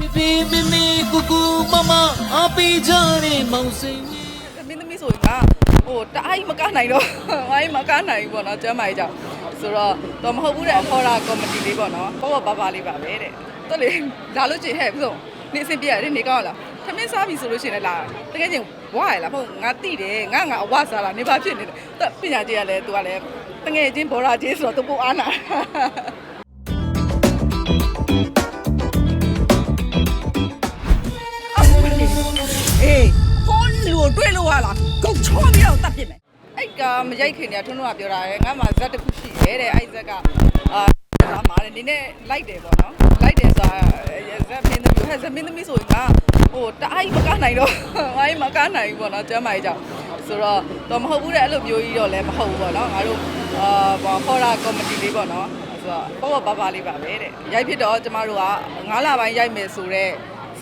ဖေဖေမေမေကူကူမမအားပေးကြတဲ့မောင်စိန်ဝေးမင်းသမီးဆိုရင်ကဟိုတအားကြီးမကနိုင်တော့အားကြီးမကနိုင်ဘူးပေါ့နော်ကျမ်းမာကြီးကြောင့်ဆိုတော့တော့မဟုတ်ဘူးတဲ့ခေါ်တာကော်မတီလေးပေါ့နော်ပေါ့ပေါ့ပါပါလေးပါပဲတဲ့တော်လေလာလို့ချင်းဟဲ့ဘုဆုံးနေစင်ပြရတယ်နေကောင်းလားထမင်းစားပြီဆိုလို့ရှိရင်လည်းလာတကယ်ချင်းဝါရလားဟုတ်ငါတိတယ်ငါငါအဝစားလားနေပါဖြစ်နေတယ်တော့ပညာကြီးကလည်းသူကလည်းတကယ်ချင်းဘောရာကြီးဆိုတော့သူပိုအားနာ ချောပြီးတော့တတ်ပြစ်မယ်အဲ့ကမရိုက်ခင်ကထွန်းထွန်းကပြောတာရယ်ငါမှဇက်တစ်ခုရှိရဲတဲ့အဲ့ဇက်ကအာဒါမှလည်းဒီနေ့လိုက်တယ်ပေါ့နော်လိုက်တယ်ဆိုတာဇက်မင်းသမီးဟဲ့ဇက်မင်းသမီးဆိုရင်ကဟိုတအားကြီးမကနိုင်တော့အားကြီးမကနိုင်ဘူးပေါ့နော်ကျမ်းမာကြီးကြောင့်ဆိုတော့တော့မဟုတ်ဘူးတဲ့အဲ့လိုမျိုးကြီးတော့လည်းမဟုတ်ဘူးပေါ့နော်ငါတို့အာဟောဟောရာကော်မတီလေးပေါ့နော်ဆိုတော့ပေါ့ပေါ့ပါပါလေးပါပဲတဲ့ရိုက်ဖြစ်တော့ကျမတို့က9လပိုင်းရိုက်မယ်ဆိုတော့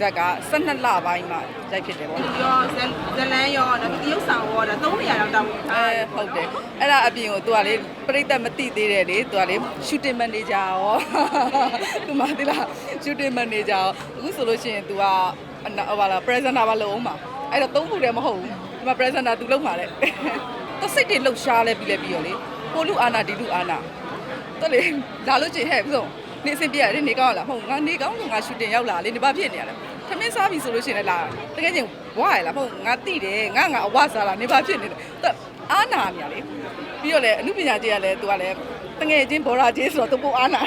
ဇက်က12လပိုင်းမှရိုက်ဖြစ်တယ်ပေါ့နော်ရောဇဇလန်းရောဒါတရုပ်ဆောင်ရောဒါ300လောက်တောင်းဝင်ထားအဲဟုတ်တယ်အဲ့ဒါအပြင်ကိုသူကလေပြိတ္တမသိသေးတယ်လေသူကလေ shooting manager ရောသူမသိလား shooting manager ရောအခုဆိုလို့ရှိရင် तू ကဟိုပါလား presenter ပါလုံးအောင်ပါအဲ့တော့သုံးခုတည်းမဟုတ်ဘူးဒီမှာ presenter तू လုံးပါလေသူစိတ်တွေလှုပ်ရှားလဲပြီးလဲပြီးရောလေကိုလူအာနာဒီလူအာနာတော်လေလာလို့ချင်းဟဲ့ဘုဆုံး နေစင်ပြရတယ်နေကောင်းလားဟုတ်ငါနေကောင်းလို့ငါ shooting ရောက်လာလေဒီဘာဖြစ်နေရလဲခမင်းစားပြီဆိုလို့ရှိရင်လည်းလာတကယ်ချင်းဝါရလားဟုတ်ငါတိတယ်ငါငါအဝစားလားနေဘာဖြစ်နေလဲတော်အာနာမြာလေပြီးတော့လေအမှုပညာကြီးကလည်း तू ကလည်းတငယ်ချင်းဘောရာကြီးဆိုတော့ तू ပိုအာနာ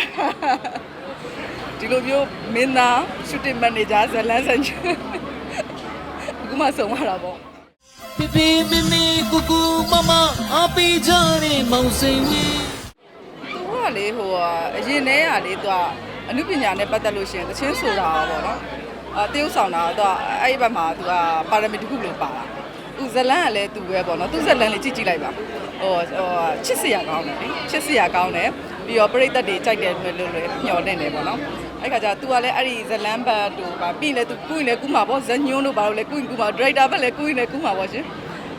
ဒီလိုမျိုးမင်းသား shooting manager ဇလန်းစံချအခုမှဆုံးရတာပေါ့ဖေဖေမေမေကူကူမမအားပေးကြတဲ့မောင်စိန်ဝေးသူက လေဟိုအရင်တည်းကလေသူကအမှုပညာနဲ့ပတ်သက်လို့ရှိရင်တချင်းဆိုတာပေါ့နော်အာတရုပ်ဆောင်တာသူကအဲ့ဒီဘက်မှာသူကပါရမီတစ်ခုလို့ပါတာသူဇလန်းကလည်းသူပဲပေါ့နော်သူဇလန်းလေးကြည့်ကြည့်လိုက်ပါဟိုဟိုချစ်စရာကောင်းတယ်လေချစ်စရာကောင်းတယ်ပြီးတော့ပြိတ္တတွေကြိုက်တယ်လို့လို့ညှော်နေတယ်ပေါ့နော်အဲ့ခါကျသူကလည်းအဲ့ဒီဇလန်းဘတ်တို့ပါပြီးရင်လည်းသူကုရင်လည်းကုမှာပေါ့ဇညွန်းတို့ပါလို့လည်းကုရင်ကုမှာဒရိုက်တာဘက်လည်းကုရင်လည်းကုမှာပေါ့ရှင်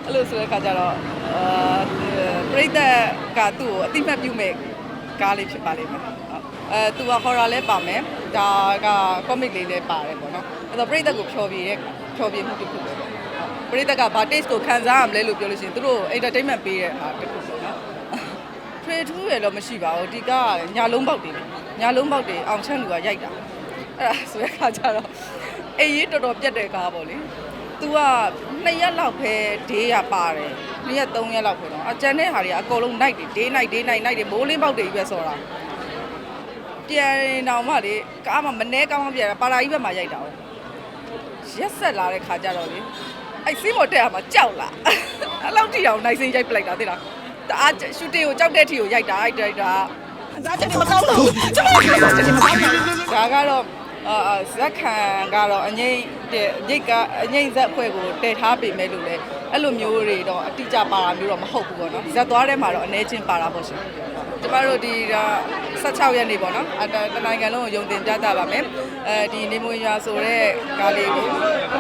အဲ့လိုဆိုတဲ့ခါကျတော့အာပြိတ္တကသူ့ကိုအတိမတ်ပြုမဲ့ ကားလေးဖြစ်ပါလိမ့်မယ်ဟုတ်အဲသူက horror လည်းပါမယ်ဒါက comic လေးလည်းပါတယ်ပေါ့နော်အဲ့တော့ပြိတ္တကိုဖြော်ပြရဲဖြော်ပြမှုတစ်ခုပဲပေါ့ပရိသတ်ကဘာ taste ကိုခံစားရမလဲလို့ပြောလို့ရှိရင်သူတို့ entertainment ပေးတဲ့ဟာတစ်ခုပေါ့နော်ထွေထူးရတော့မရှိပါဘူးဒီကညာလုံးပေါက်တွေလေညာလုံးပေါက်တွေအောင်ချမ်းလူကရိုက်တာအဲ့ဒါဆိုတဲ့ခါကျတော့အေးရေးတော်တော်ပြတ်တဲ့ကားပေါ့လေ तू က2ရက်လောက်ပဲဒေးရပါတယ်2ရက်3ရက်လောက်ပဲတော့အကျန်တဲ့ဟာတွေကအကုန်လုံး night တွေ day night day night night တွေမိုးလင်းပေါက်တွေကြီးပဲဆော်တာပြန်တော့မှလေကားမှမနှဲကောင်းကောင်းပြန်တာပါလာကြီးဘက်မှာရိုက်တာ哦ရက်ဆက်လာတဲ့ခါကျတော့လေအဲ့စီးမော်တက်ရမှာကြောက်လာအဲ့လောက်ထိအောင်နိုင်စင်းရိုက်ပလိုက်တာသိလားတအားရှူတင်ကိုကြောက်တဲ့ထီကိုရိုက်တာအဲ့ဒါရိုက်တာစားချက်တွေမကောင်းတော့ဘူးကျွန်မကစားချက်တွေမကောင်းဘူးဒါကတော့ အာအာဇက်ခံကတော့အငိမ့်တဲ့အငိမ့်ကအငိမ့်ဇက်အဖွဲ့ကိုတည်ထားပေမဲ့လို့လေအဲ့လိုမျိုးတွေတော့အတိအကျပါတာမျိုးတော့မဟုတ်ဘူးပေါ့နော်ဇက်သွားထဲမှာတော့အနေချင်းပါတာပေါ့ရှင်ကျမတို့ဒီ16ရက်နေ့ပေါ့နော်အတတနိုင်ငံလုံးကိုယုံတင်ပြသပါမယ်အဲဒီနေမွေရွာဆိုတဲ့ကားလေးကို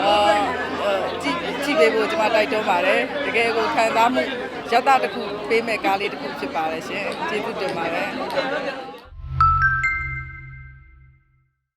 အာကြည့်ကြည့်ပေးဖို့ကျမတိုက်တွန်းပါတယ်တကယ်ကိုခံစားမှုရတတစ်ခုပေးမဲ့ကားလေးတစ်ခုဖြစ်ပါတယ်ရှင်ကျေးဇူးတင်ပါတယ်